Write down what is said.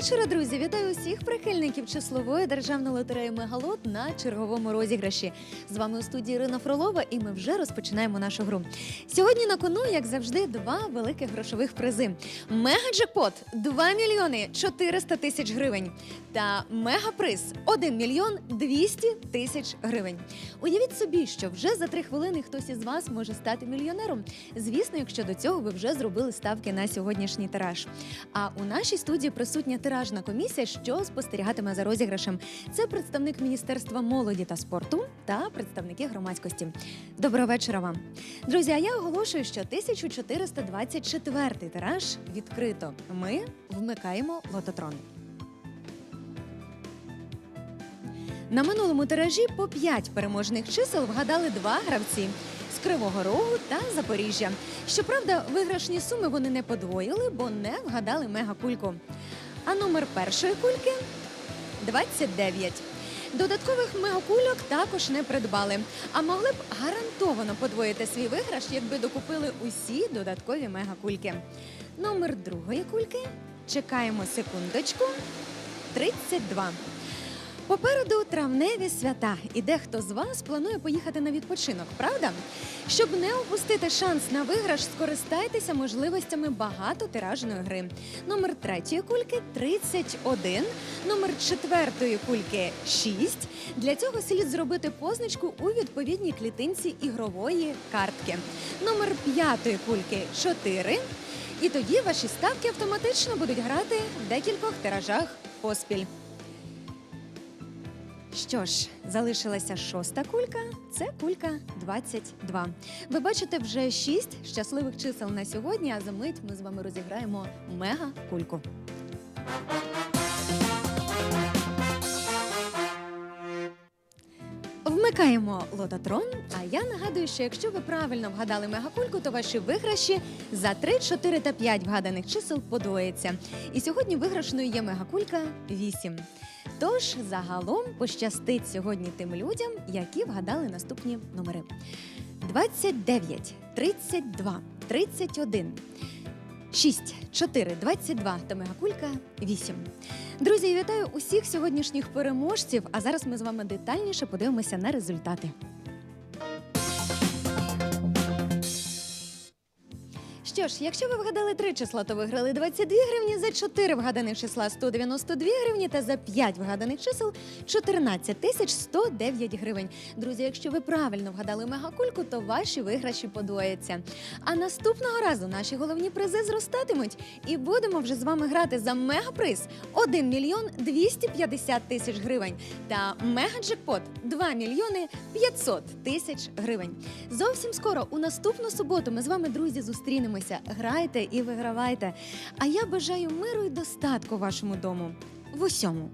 вечора, друзі! Вітаю усіх прихильників числової державної лотереї Мегалот на черговому розіграші. З вами у студії Ірина Фролова, і ми вже розпочинаємо нашу гру. Сьогодні на кону, як завжди, два великих грошових призи: мегаджекпот 2 мільйони 400 тисяч гривень та мегаприз 1 мільйон 200 тисяч гривень. Уявіть собі, що вже за три хвилини хтось із вас може стати мільйонером. Звісно, якщо до цього ви вже зробили ставки на сьогоднішній тираж. А у нашій студії присутня тиражна комісія, що спостерігатиме за розіграшем. Це представник Міністерства молоді та спорту та представники громадськості. Доброго вечора вам. Друзі, а я оголошую, що 1424 тираж відкрито. Ми вмикаємо лототрон. На минулому тиражі по 5 переможних чисел вгадали два гравці з Кривого Рогу та Запоріжжя. Щоправда, виграшні суми вони не подвоїли, бо не вгадали мегакульку. А номер першої кульки 29. Додаткових мегакульок також не придбали, а могли б гарантовано подвоїти свій виграш, якби докупили усі додаткові мегакульки. Номер другої кульки чекаємо секундочку. 32. Попереду травневі свята, і дехто з вас планує поїхати на відпочинок, правда? Щоб не опустити шанс на виграш, скористайтеся можливостями багатотиражної гри. Номер третьої кульки 31, номер четвертої кульки 6. Для цього слід зробити позначку у відповідній клітинці ігрової картки. Номер п'ятої кульки 4. І тоді ваші ставки автоматично будуть грати в декількох тиражах поспіль. Що ж, залишилася шоста кулька. Це кулька 22. Ви бачите вже шість щасливих чисел на сьогодні. А за мить ми з вами розіграємо мега кульку. Вмикаємо лототрон. А я нагадую, що якщо ви правильно вгадали мегакульку, то ваші виграші за 3, 4 та 5 вгаданих чисел подвоїться. І сьогодні виграшною є мегакулька 8. Тож загалом пощастить сьогодні тим людям, які вгадали наступні номери: 29, 32, 31, 6, 4, 22 та мегакулька 8. Друзі, вітаю усіх сьогоднішніх переможців. А зараз ми з вами детальніше подивимося на результати. Що ж, якщо ви вгадали три числа, то виграли 22 гривні, за 4 вгаданих числа 192 гривні та за 5 вгаданих чисел 14 тисяч 109 гривень. Друзі, якщо ви правильно вгадали мегакульку, то ваші виграші подвояться. А наступного разу наші головні призи зростатимуть і будемо вже з вами грати за мегаприз 1 мільйон 250 тисяч гривень та мегаджекпот 2 мільйони 500 тисяч гривень. Зовсім скоро у наступну суботу ми з вами, друзі, зустрінемося. Грайте і вигравайте. А я бажаю миру і достатку вашому дому в усьому.